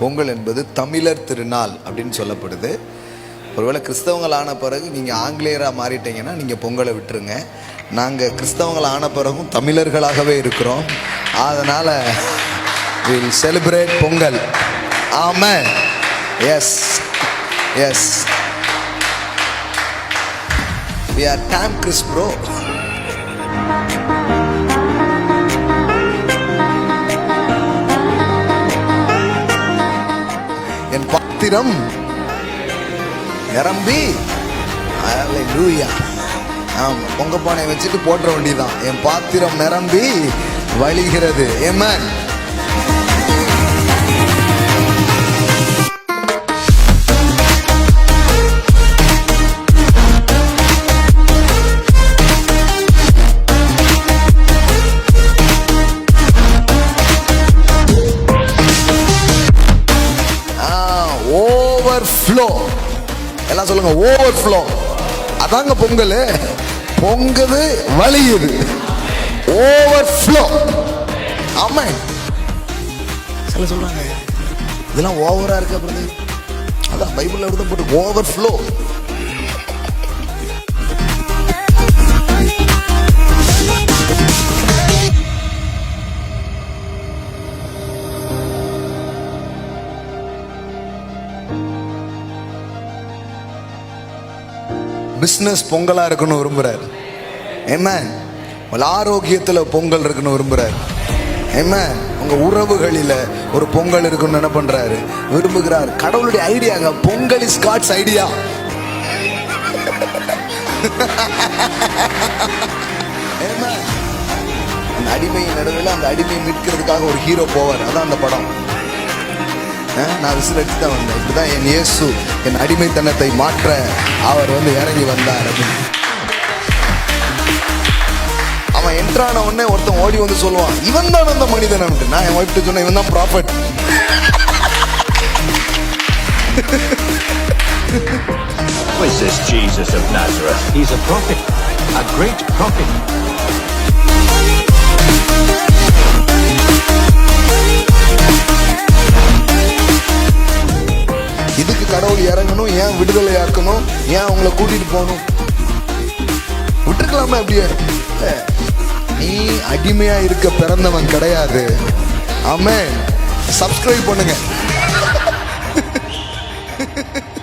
பொங்கல் என்பது தமிழர் திருநாள் அப்படின்னு சொல்லப்படுது. ஒருவேளை கிறிஸ்தவங்கள் ஆன பிறகு நீங்கள் ஆங்கிலேயராக மாறிட்டீங்கன்னா நீங்கள் பொங்கலை விட்டுருங்க. நாங்கள் கிறிஸ்தவங்கள் ஆன பிறகும் தமிழர்களாகவே இருக்கிறோம். அதனால் வில் செலிப்ரேட் பொங்கல். ஆமாம் yes S we are dam Chris bro பாத்திரம். நிரம்பி. லூயா ஆம் பொங்க பானை வச்சுட்டு போட்டுற வேண்டியதுதான். என் பாத்திரம் நிரம்பி வழிகிறது. ஏமன் ஓவர்ஃப்ளோ எல்லாம் சொல்லுங்க ஓவர்ஃப்ளோ அதாங்க பொங்கல். பொங்குது வலியுது ஓவர் ஃப்ளோ ஆமாம் சில சொல்கிறாங்க இதெல்லாம் ஓவராக இருக்கு அப்புறம். அதான் பைபிளில் எழுத போட்டு ஓவர்ஃப்ளோ பிஸ்னஸ் பொங்கலா இருக்கணும் விரும்புறார். என்ன உங்கள் ஆரோக்கியத்தில் பொங்கல் இருக்கணும் விரும்புகிறார் என்ன உங்கள் உறவுகளில் ஒரு பொங்கல் இருக்கணும்னு என்ன பண்ணுறாரு விரும்புகிறார். கடவுளுடைய ஐடியாங்க பொங்கல் இஸ் காட்ஸ் ஐடியா அந்த அடிமையின் நடுவில் அந்த அடிமையை மீட்கிறதுக்காக ஒரு ஹீரோ போவார். அதான் அந்த படம். நான் விசில் தான் வந்தேன் இப்படி தான் என் இயேசு என் அடிமைத்தனத்தை மாற்ற அவர் வந்து இறங்கி வந்தார் அவன் என்ட்ரான உடனே ஒருத்தன் ஓடி வந்து சொல்லுவான் இவன் தான் அந்த மனிதன் நான் என் ஒய்ஃப்ட்டு சொன்னேன் இவன் தான் prophet Who is this Jesus of Nazareth? He's a prophet, a great prophet. இறங்கணும் ஏன் விடுதலை ஆக்கணும் ஏன் அவங்கள கூட்டிகிட்டு போகணும்? விட்டுருக்கலாமா அப்படியே. நீ அடிமையாக இருக்க பிறந்தவன் கிடையாது. ஆமே சப்ஸ்கிரைப் பண்ணுங்க.